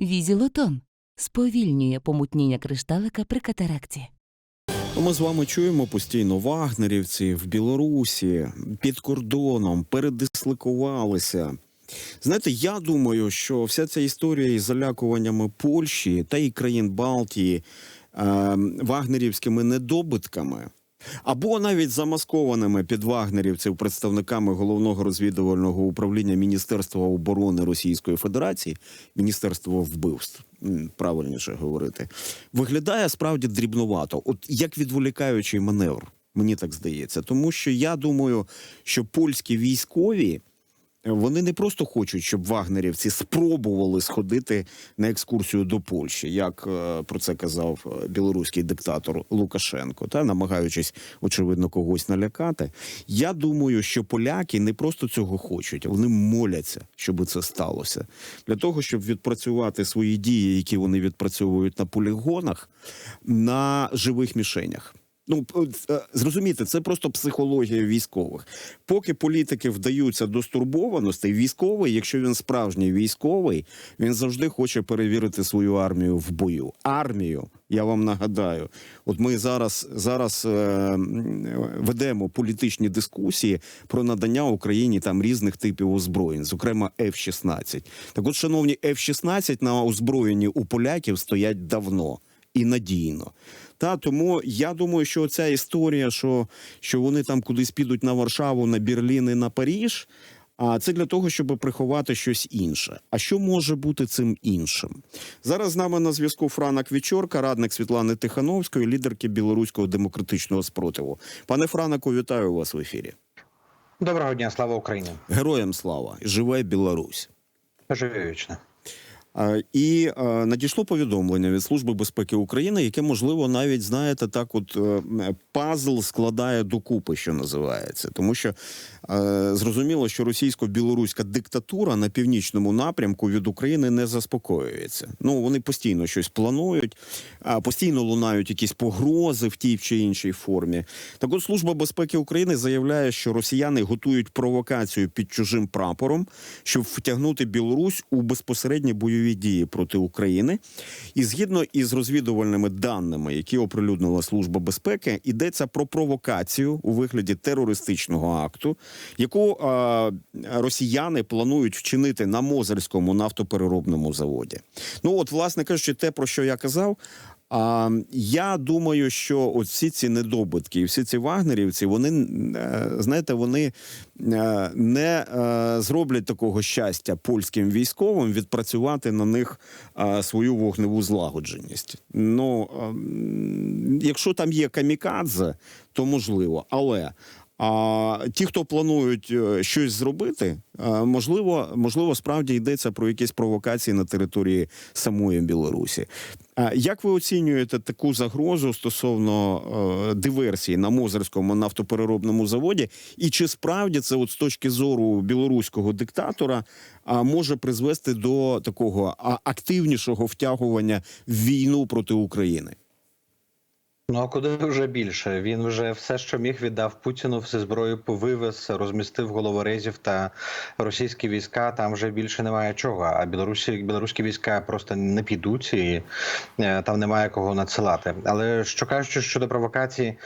Візілотон сповільнює помутніння кришталика при катаракті. Ну, Ми з вами чуємо постійно вагнерівці в Білорусі під кордоном передислокувалися. Знаєте, я думаю, що вся ця історія із залякуваннями Польщі та і країн Балтії е, вагнерівськими недобитками. Або навіть замаскованими під вагнерівців представниками головного розвідувального управління Міністерства оборони Російської Федерації, Міністерство вбивств, правильніше говорити, виглядає справді дрібновато, от як відволікаючий маневр. Мені так здається, тому що я думаю, що польські військові вони не просто хочуть, щоб вагнерівці спробували сходити на екскурсію до Польщі, як е, про це казав е, білоруський диктатор Лукашенко, та намагаючись очевидно когось налякати. Я думаю, що поляки не просто цього хочуть, вони моляться, щоб це сталося, для того, щоб відпрацювати свої дії, які вони відпрацьовують на полігонах, на живих мішенях. Ну е, зрозумійте, це просто психологія військових. Поки політики вдаються до стурбованостей, військовий, якщо він справжній військовий, він завжди хоче перевірити свою армію в бою. Армію, я вам нагадаю, от ми зараз зараз е, ведемо політичні дискусії про надання Україні там різних типів озброєнь, зокрема F-16. Так, от, шановні, F-16 на озброєнні у поляків стоять давно і надійно. Та тому я думаю, що ця історія, що, що вони там кудись підуть на Варшаву, на Берлін і на Паріж. А це для того, щоб приховати щось інше. А що може бути цим іншим? Зараз з нами на зв'язку Франак Вічорка, радник Світлани Тихановської, лідерки білоруського демократичного спротиву. Пане Франаку, вітаю вас в ефірі. Доброго дня, слава Україні! Героям слава! Живе Білорусь! Живі вічно. І надійшло повідомлення від Служби безпеки України, яке можливо навіть знаєте, так, от е, пазл складає докупи, що називається, тому що е, зрозуміло, що російсько-білоруська диктатура на північному напрямку від України не заспокоюється. Ну вони постійно щось планують, постійно лунають якісь погрози в тій чи іншій формі. Так, от служба безпеки України заявляє, що росіяни готують провокацію під чужим прапором, щоб втягнути Білорусь у безпосередні бойові дії проти України. І згідно із розвідувальними даними, які оприлюднила служба безпеки, йдеться про провокацію у вигляді терористичного акту, яку е, росіяни планують вчинити на Мозерському нафтопереробному заводі. Ну от, власне кажучи, те про що я казав. А я думаю, що от всі ці недобитки і всі ці вагнерівці, вони е, знаєте, вони е, не е, зроблять такого щастя польським військовим відпрацювати на них свою вогневу злагодженість. Ну ем, якщо там є камікадзе, то можливо, але. А ті, хто планують щось зробити, можливо, можливо, справді йдеться про якісь провокації на території самої Білорусі. Як ви оцінюєте таку загрозу стосовно е, диверсії на Мозерському нафтопереробному заводі? І чи справді це, от з точки зору білоруського диктатора, а може призвести до такого активнішого втягування в війну проти України? Ну а куди вже більше? Він вже все, що міг, віддав Путіну, всю зброю повивез, розмістив головорезів та російські війська. Там вже більше немає чого. А білорусі білоруські війська просто не підуть і е, там немає кого надсилати. Але що кажучи щодо провокації,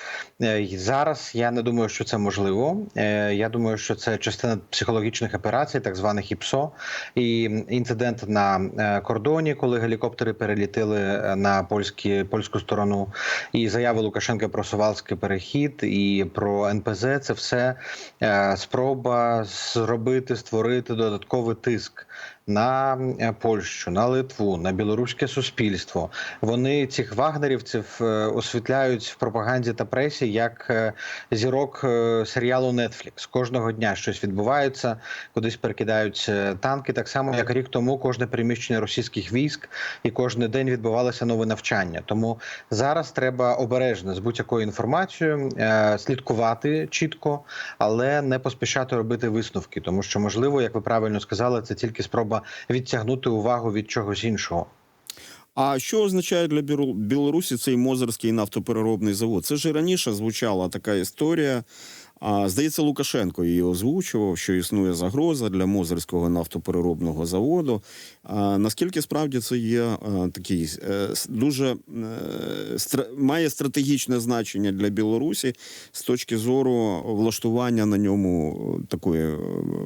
е, зараз я не думаю, що це можливо. Е, Я думаю, що це частина психологічних операцій, так званих ІПСО, і інцидент на кордоні, коли гелікоптери перелітили на польські польську сторону, і заяви Лукашенка про Сувалський перехід і про НПЗ це все е, спроба зробити створити додатковий тиск на е, Польщу, на Литву, на білоруське суспільство. Вони цих вагнерівців е, освітляють в пропаганді та пресі як е, зірок серіалу Netflix. Кожного дня щось відбувається, кудись перекидають танки. Так само, як рік тому, кожне приміщення російських військ і кожен день відбувалося нове навчання. Тому зараз треба обережно з будь-якою інформацією слідкувати чітко, але не поспішати робити висновки, тому що можливо, як ви правильно сказали, це тільки спроба відтягнути увагу від чогось іншого. А що означає для Білорусі цей Мозерський нафтопереробний завод? Це ж і раніше звучала така історія. А здається, Лукашенко її озвучував, що існує загроза для Мозерського нафтопереробного заводу. А наскільки справді це є такий е, дуже е, має стратегічне значення для Білорусі з точки зору влаштування на ньому такої е,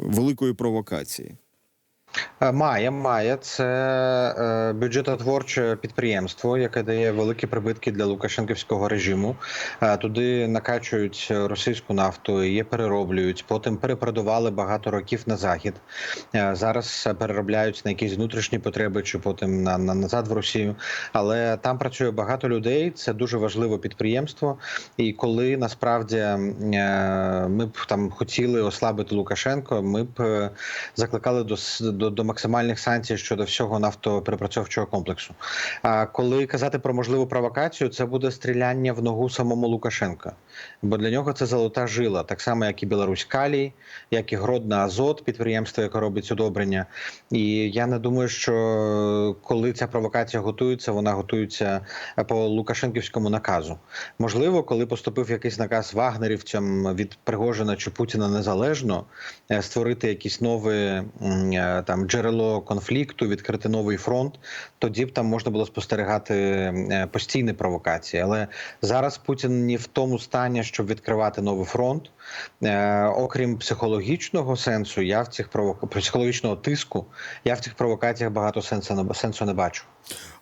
великої провокації? Е, Має, має. Це е, бюджетотворче підприємство, яке дає великі прибитки для Лукашенківського режиму. Е, туди накачують російську нафту, її перероблюють. Потім перепродавали багато років на захід. Зараз переробляють на якісь внутрішні потреби, чи потім на, на назад в Росію. Але там працює багато людей. Це дуже важливе підприємство. І коли насправді ми б там хотіли ослабити Лукашенко, ми б закликали до, до, до максимальних санкцій щодо всього нафтоперепрацьовчого комплексу. А коли казати про можливу провокацію, це буде стріляння в ногу самому Лукашенка, бо для нього це золота жила, так само як і Білорусь Калій, як і Гродна Азот, підприємство, яке робить удобрення. І я не думаю, що коли ця провокація готується, вона готується по Лукашенківському наказу. Можливо, коли поступив якийсь наказ вагнерівцям від Пригожина чи Путіна незалежно е, створити якісь нове м, е, там джерело конфлікту, відкрити новий фронт, тоді б там можна було спостерігати е, постійні провокації. Але зараз Путін не в тому стані, щоб відкривати новий фронт. Е, Окрім психологічного сенсу, я в цих провок... психологічного тиску, я в цих провокаціях багато сенсу сенсу не бачу.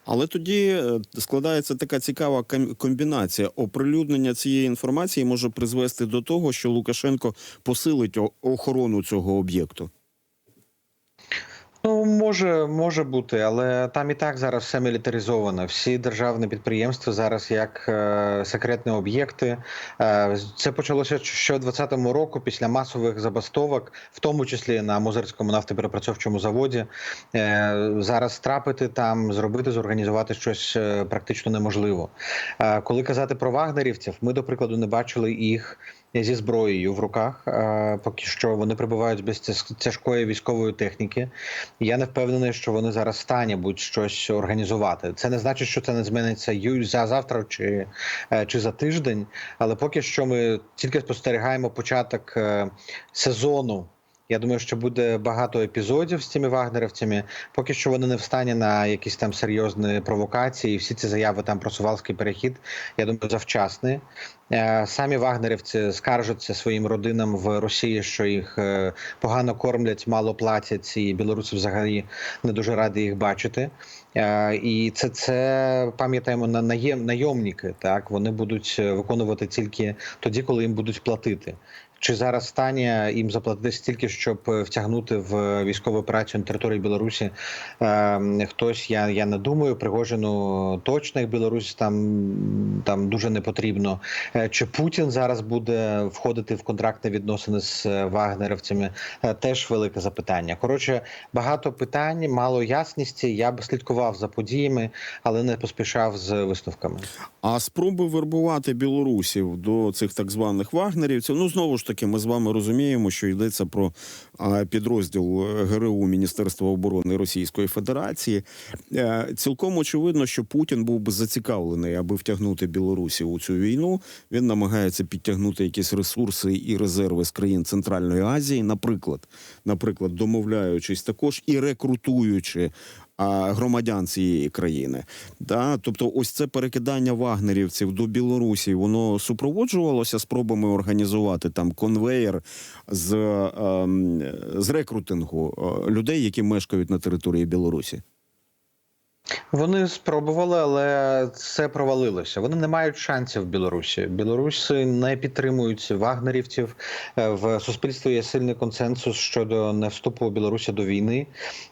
Але тоді е, складається така цікава ком- комбінація. Оприлюднення цієї інформації може призвести до того, що Лукашенко посилить охорону цього об'єкту. Ну, може, може бути, але там і так зараз все мілітаризовано. Всі державні підприємства зараз як е, секретні об'єкти. Е, це почалося ще в 2020 року після масових забастовок, в тому числі на Мозерському нафтоперепрацьовчому заводі. Е, зараз трапити там, зробити, зорганізувати щось е, практично неможливо. Е, коли казати про вагнерівців, ми, до прикладу, не бачили їх зі зброєю в руках. Поки що вони прибувають без тяж- тяжкої військової техніки. Я не впевнений, що вони зараз стані будь щось організувати. Це не значить, що це не зміниться за завтра чи, е, чи за тиждень. Але поки що ми тільки спостерігаємо початок е, сезону. Я думаю, що буде багато епізодів з цими вагнерівцями. Поки що вони не в стані на якісь там серйозні провокації. Всі ці заяви там про сувалський перехід, я думаю, завчасні. Е, Самі вагнерівці скаржаться своїм родинам в Росії, що їх е, погано кормлять, мало платять, і білоруси взагалі не дуже раді їх бачити. Е, І це, це пам'ятаємо на наєм, найомники. Так вони будуть виконувати тільки тоді, коли їм будуть платити. Чи зараз стані їм заплатити стільки, щоб е, втягнути в військову операцію на території Білорусі? Е, хтось, я, я не думаю, Пригожину точно як Білорусь там, там дуже не потрібно. Е, Чи Путін зараз буде входити в контрактні відносини з е, вагнерівцями? Е, Теж велике запитання. Коротше, багато питань, мало ясності. Я б слідкував за подіями, але не поспішав з висновками. А спроби вербувати білорусів до цих так званих вагнерівців. Ну знову ж таки, ми з вами розуміємо, що йдеться про підрозділ е, ГРУ Міністерства оборони Російської Федерації. Е, Цілком очевидно, що Путін був би зацікавлений, аби втягнути білорусів у цю війну. Він намагається підтягнути якісь ресурси і резерви з країн Центральної Азії, наприклад, наприклад, домовляючись також і рекрутуючи громадян цієї країни. Да? Тобто, ось це перекидання вагнерівців до Білорусі, воно супроводжувалося спробами організувати там конвеєр з, ем, з рекрутингу е, людей, які мешкають на території Білорусі. Вони спробували, але це провалилося. Вони не мають шансів в Білорусі. Білоруси не підтримують вагнерівців. Е, В суспільстві є сильний консенсус щодо не вступу Білорусі до війни,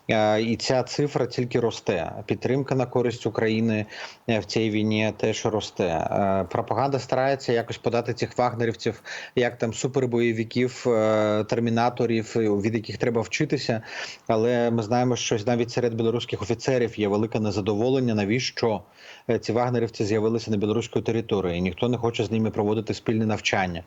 Е, і ця цифра тільки росте. Підтримка на користь України е, в цій війні теж росте. Пропаганда старається якось подати цих вагнерівців як там супербойовиків, термінаторів, від яких треба вчитися. Але ми знаємо, що навіть серед білоруських офіцерів є велика велике незадоволення навіщо е, ці вагнерівці з'явилися на білоруської території. Ніхто не хоче з ними проводити спільне навчання.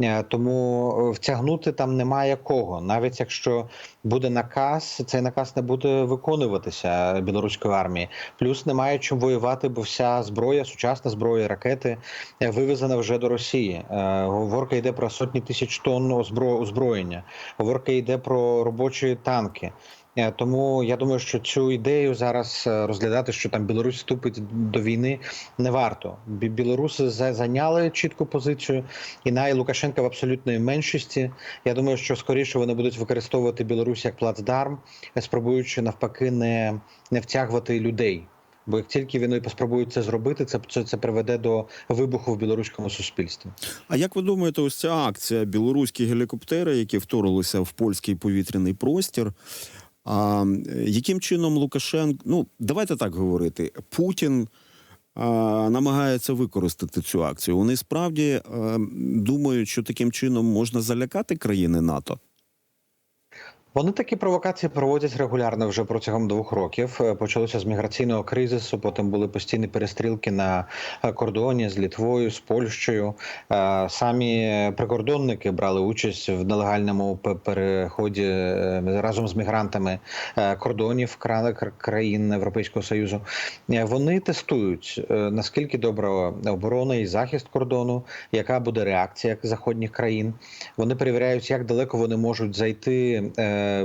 Е, Тому е, втягнути там немає кого. Навіть якщо буде наказ, цей наказ не буде виконуватися білоруської армії. Плюс немає чим воювати, бо вся зброя, сучасна зброя, ракети вивезена вже до Росії. Говорка йде про сотні тисяч тонн озбро- озброєння. Говорка йде про робочі танки. Е, Тому я думаю, що цю ідею зараз е, розглядати, що там Білорусь вступить до війни, не варто. Білоруси зайняли чітку позицію, і на Лукашенка в абсолютної меншості. Я думаю, що скоріше вони будуть використовувати Білорусь як плацдарм, е, спробуючи навпаки не, не втягувати людей. Бо як тільки вони спробують це зробити, це, це, це приведе до вибуху в білоруському суспільстві. А як ви думаєте, ось ця акція білоруські гелікоптери, які вторглися в польський повітряний простір? А, яким чином Лукашенко, ну давайте так говорити, Путін а, намагається використати цю акцію. Вони справді а, думають, що таким чином можна залякати країни НАТО. Вони такі провокації проводять регулярно вже протягом двох років. Е, Почалося з міграційного кризису. Потім були постійні перестрілки на е, кордоні з Літвою, з Польщею. Е, Самі прикордонники брали участь в нелегальному переході разом з мігрантами кордонів кра- кра- країн Європейського союзу. Вони тестують наскільки добра оборона і захист кордону, яка буде реакція заходніх країн. Вони перевіряють, як далеко вони можуть зайти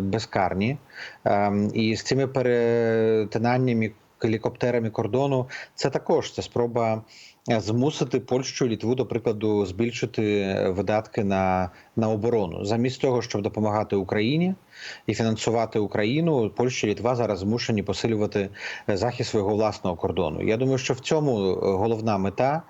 безкарні. Ем, І з цими перетинаннями гелікоптерами кордону це також це спроба е, змусити Польщу і Літву, до прикладу, збільшити е, видатки на, на оборону. Замість того, щоб допомагати Україні і фінансувати Україну, Польща і Літва зараз змушені посилювати е, захист свого власного кордону. Я думаю, що в цьому головна мета.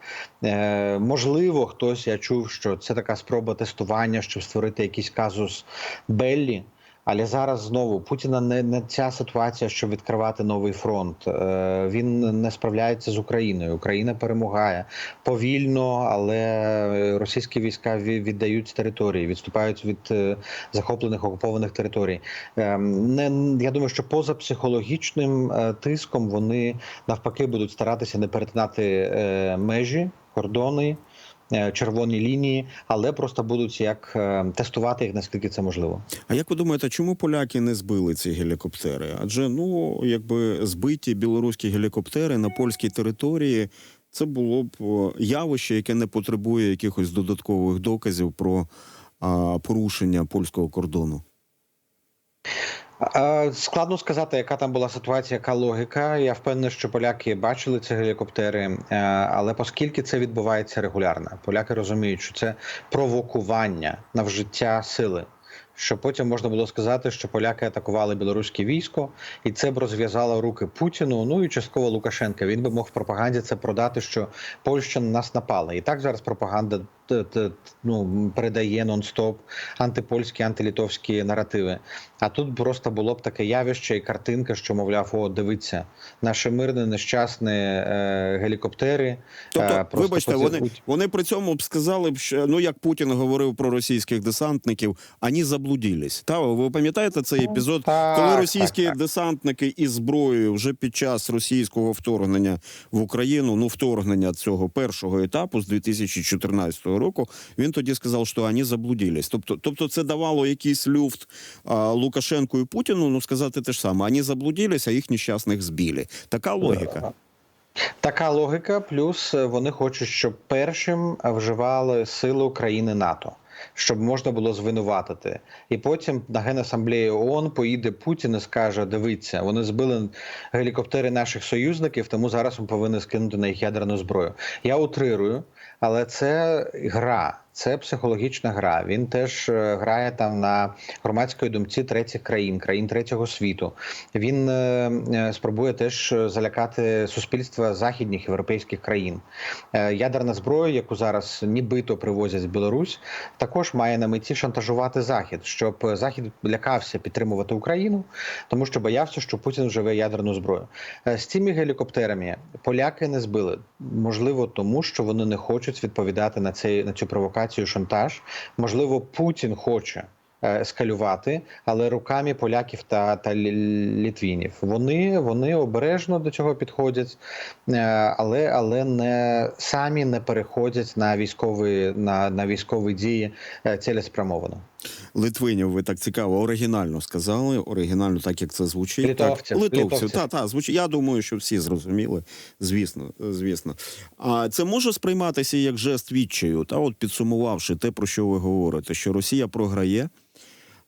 Можливо, хтось я чув, що це така спроба тестування, щоб створити якийсь казус Беллі. Але зараз знову Путіна не, не ця ситуація, щоб відкривати новий фронт. Е, він не справляється з Україною. Україна перемагає повільно, але російські війська віддають території, відступають від е, захоплених окупованих територій. Е, не я думаю, що поза психологічним е, тиском вони навпаки будуть старатися не перетинати межі, кордони. Е, Червоні лінії, але просто будуть як е, тестувати їх наскільки це можливо. А як ви думаєте, чому поляки не збили ці гелікоптери? Адже ну якби збиті білоруські гелікоптери на польській території. Це було б явище, яке не потребує якихось додаткових доказів про а, порушення польського кордону. Складно сказати, яка там була ситуація, яка логіка. Я впевнений, що поляки бачили ці гелікоптери, е, але оскільки це відбувається регулярно, поляки розуміють, що це провокування на вжиття сили. Що потім можна було сказати, що поляки атакували білоруське військо, і це б розв'язало руки Путіну. Ну і частково Лукашенка. Він би мог в пропаганді це продати, що Польща на нас напала. І так зараз пропаганда ну, передає нон-стоп антипольські, антилітовські наративи. А тут просто було б таке явище і картинка, що мовляв, о, дивіться, наше мирне, нещасне е, гелікоптери. Тобто, е, вибачте, вони, вони при цьому б сказали б, що ну як Путін говорив про російських десантників, ані заблудились. Та ви пам'ятаєте цей епізод, Так, коли російські так. десантники із зброєю вже під час російського вторгнення в Україну, ну вторгнення цього першого етапу з 2014 року, він тоді сказав, що ані заблудились. Тобто, тобто це давало якийсь люфт а, Лукашенку і Путіну, ну сказати те ж саме, ані заблудились, а їх нещасних збили. Така логіка. Така логіка, плюс вони хочуть, щоб першим вживали сили України НАТО. Щоб можна було звинуватити, і потім на генасамблеї ООН поїде Путін і скаже: дивіться, вони збили гелікоптери наших союзників, тому зараз ми повинні скинути на їх ядерну зброю. Я утрирую, але це гра, це психологічна гра. Він теж е, грає там на громадської думці третіх країн, країн третього світу. Він е, е, спробує теж залякати суспільства західних європейських країн. Ядерна зброя, яку зараз нібито привозять в Білорусь, також має на меті шантажувати Захід, щоб Захід лякався підтримувати Україну, тому що боявся, що Путін вживе ядерну зброю. З цими гелікоптерами поляки не збили. Можливо, тому що вони не хочуть відповідати на цей на цю провокацію, шантаж. Можливо, Путін хоче. е, ескалювати, але руками поляків та, та літвінів. Вони, вони обережно до цього підходять, е, але, але не самі не переходять на військові на, на військові дії е, цілеспрямовано. Литвинів, ви так цікаво, оригінально сказали. Оригінально, так як це звучить. Литовців, Так, литовців. литовців. Та, та, звучить. Я думаю, що всі зрозуміли. Звісно, звісно. А це може сприйматися як жест відчаю, та от підсумувавши те, про що ви говорите, що Росія програє.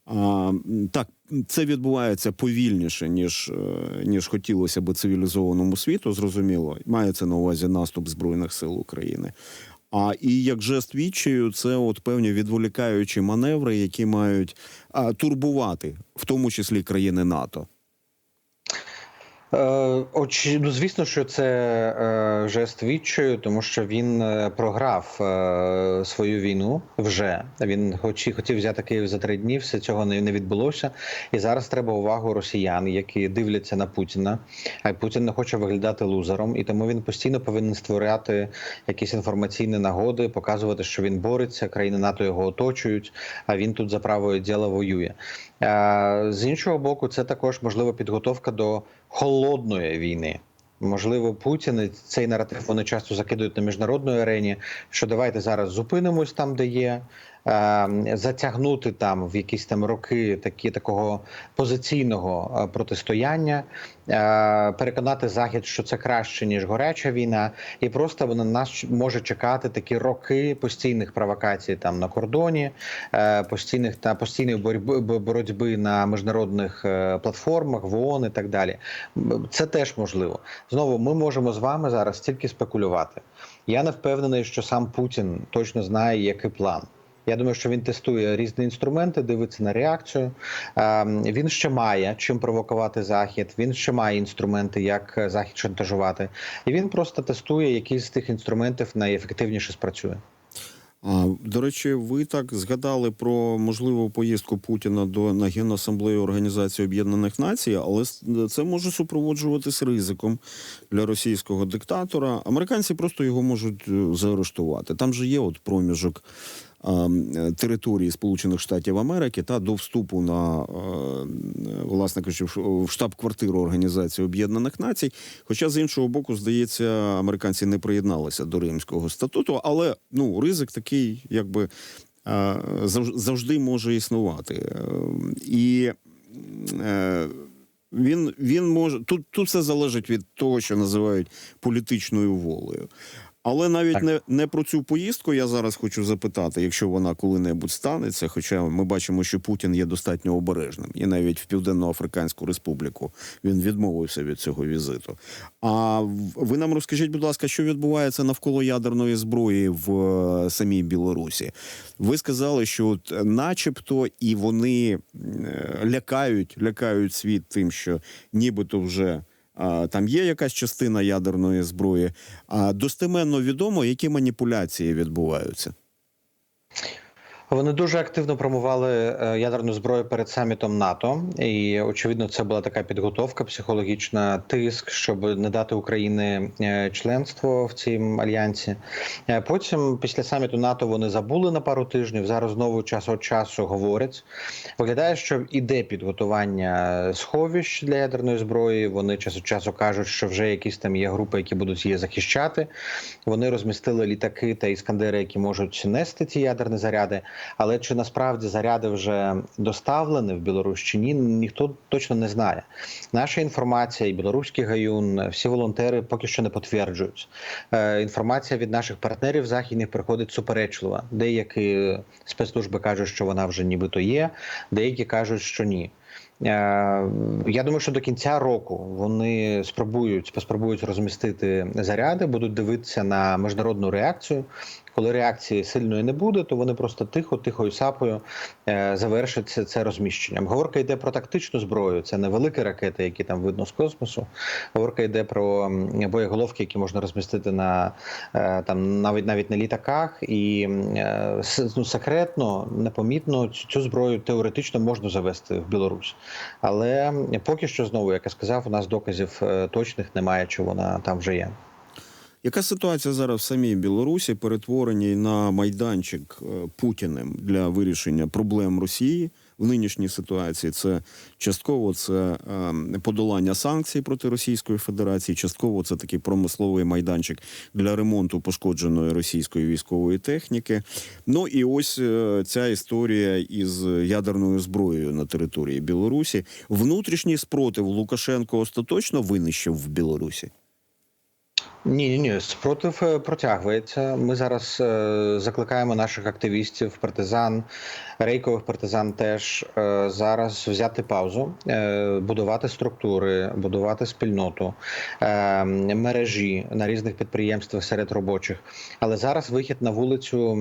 А, так, це відбувається повільніше, ніж, е, ніж хотілося би цивілізованому світу, зрозуміло. Мається на увазі наступ Збройних сил України. А і як жест відчаю, це от певні відволікаючі маневри, які мають а, турбувати, в тому числі країни НАТО. Е, очі, ну, звісно, що це е, жест відчаю, тому що він е, програв е, свою війну вже. Він хоч хотів взяти Київ за три дні, все цього не, відбулося. І зараз треба увагу росіян, які дивляться на Путіна. А Путін не хоче виглядати лузером, і тому він постійно повинен створяти якісь інформаційні нагоди, показувати, що він бореться, країни НАТО його оточують, а він тут за правою діла воює. З іншого боку, це також можливо підготовка до холодної війни. Можливо, Путін цей наратив вони часто закидують на міжнародній арені. Що давайте зараз зупинимось там, де є, е, затягнути там в якісь там роки такі такого позиційного е, протистояння, е, переконати захід, що це краще ніж гаряча війна, і просто вона нас може чекати такі роки постійних провокацій там на кордоні, е, постійних та постійної боротьби боротьби на міжнародних платформах, в ООН і так далі. Це теж можливо. Знову ми можемо з вами зараз тільки спекулювати. Я не впевнений, що сам Путін точно знає, який план. Я думаю, що він тестує різні інструменти, дивиться на реакцію. Ем, Він ще має чим провокувати захід. Він ще має інструменти, як захід шантажувати, і він просто тестує, які з тих інструментів найефективніше спрацює. А, до речі, ви так згадали про можливу поїздку Путіна до на Генасамблею Організації Об'єднаних Націй, але це може супроводжуватись ризиком для російського диктатора. Американці просто його можуть е, заарештувати. Там же є от проміжок території Сполучених Штатів Америки та до вступу на е, власне кажучи, в- штаб-квартиру Організації Об'єднаних Націй. Хоча з іншого боку, здається, американці не приєдналися до Римського статуту, але ну ризик такий, якби е, завжди може існувати. Е, І е, він, він може тут, тут все залежить від того, що називають політичною волею. Але навіть Так. не, не про цю поїздку я зараз хочу запитати, якщо вона коли-небудь станеться. Хоча ми бачимо, що Путін є достатньо обережним, і навіть в Південно-Африканську Республіку він відмовився від цього візиту. А ви нам розкажіть, будь ласка, що відбувається навколо ядерної зброї в е, самій Білорусі? Ви сказали, що от, е, начебто, і вони е, лякають, лякають світ тим, що нібито вже. Там є якась частина ядерної зброї. А достеменно відомо, які маніпуляції відбуваються. Вони дуже активно промували е, ядерну зброю перед самітом НАТО, і очевидно, це була така підготовка, психологічна тиск, щоб не дати Україні е, членство в цім альянсі. Е, Потім, після саміту НАТО, вони забули на пару тижнів. Зараз знову час від часу говорять. Виглядає, що іде підготування сховищ для ядерної зброї. Вони час від часу кажуть, що вже якісь там є групи, які будуть її захищати. Вони розмістили літаки та іскандери, які можуть нести ці ядерні заряди. Але чи насправді заряди вже доставлені в Білорусь чи ні, ніхто точно не знає. Наша інформація, і білоруський гаюн, всі волонтери поки що не підтверджують. Е, інформація від наших партнерів західних приходить суперечлива. Деякі спецслужби кажуть, що вона вже нібито є, деякі кажуть, що ні. Е, Я думаю, що до кінця року вони спробують спробують розмістити заряди, будуть дивитися на міжнародну реакцію. Коли реакції сильної не буде, то вони просто тихо, тихою сапою е, завершать це, розміщенням. Говорка йде про тактичну зброю, це не великі ракети, які там видно з космосу. Говорка йде про боєголовки, які можна розмістити на е, там навіть навіть на літаках, і е, ну, секретно, непомітно цю, зброю теоретично можна завести в Білорусь. Але поки що знову, як я сказав, у нас доказів точних немає, чи вона там вже є. Яка ситуація зараз в самій Білорусі, перетвореній на майданчик е, Путіним для вирішення проблем Росії, в нинішній ситуації. Це частково це е, подолання санкцій проти Російської Федерації, частково це такий промисловий майданчик для ремонту пошкодженої російської військової техніки. Ну і ось е, ця історія із ядерною зброєю на території Білорусі. Внутрішній спротив Лукашенко остаточно винищив в Білорусі. Ні, ні, ні, спротив е, протягується. Ми зараз е, закликаємо наших активістів, партизан, рейкових партизан теж е, зараз взяти паузу, е, будувати структури, будувати спільноту, е, мережі на різних підприємствах серед робочих. Але зараз вихід на вулицю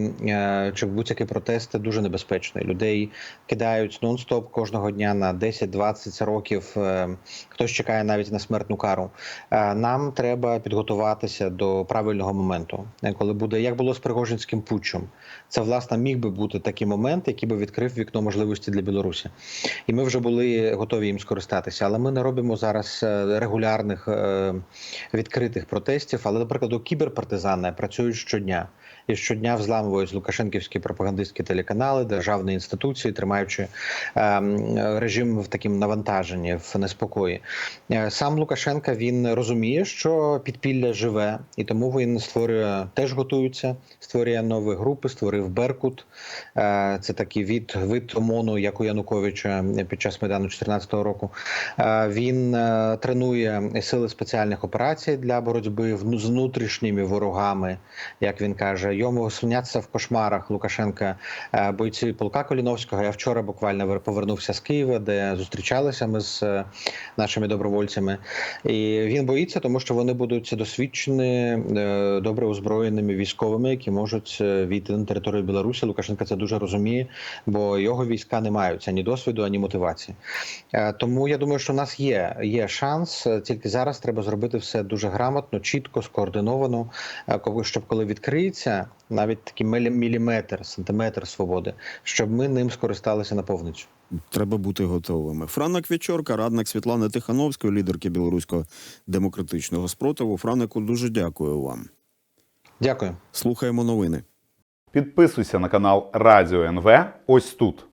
чи будь-які протести дуже небезпечний. Людей кидають нон-стоп кожного дня на 10-20 років. Хтось чекає навіть на смертну кару. Нам треба підготуватися до правильного моменту, коли буде як було з Пригожинським путчем. Це власне міг би бути такий момент, який би відкрив вікно можливості для Білорусі. І ми вже були готові їм скористатися. Але ми не робимо зараз е, регулярних е, відкритих протестів. Але, наприклад, кіберпартизани працюють щодня. І щодня взламують лукашенківські пропагандистські телеканали, державні інституції, тримаючи е, режим в такому навантаженні, в неспокої. Е, Сам Лукашенка він розуміє, що підпілля живе, і тому він створює теж готується, створює нові групи, створив Беркут. Е, Це такий від вид ОМОНу, як у Януковича під час майдану 2014 року. Е, Він е, тренує сили спеціальних операцій для боротьби з внутрішніми ворогами, як він каже. Йому сняться в кошмарах Лукашенка е, бойці полка Коліновського. Я вчора буквально вер- повернувся з Києва, де зустрічалися ми з е, нашими добровольцями. І він боїться, тому що вони будуть досвідчені, е, добре озброєними військовими, які можуть війти на територію Білорусі. Лукашенко це дуже розуміє, бо його війська не мають ані досвіду, ані мотивації. Тому я думаю, що в нас є, є шанс. Тільки зараз треба зробити все дуже грамотно, чітко, скоординовано, щоб коли відкриється навіть такий мілі- міліметр, сантиметр свободи, щоб ми ним скористалися на повницю. Треба бути готовими. Франа Квічорка, радник Світлани Тихановської, лідерки білоруського демократичного спротиву. Франику, дуже дякую вам. Дякую. Слухаємо новини. Підписуйся на канал Радіо НВ ось тут.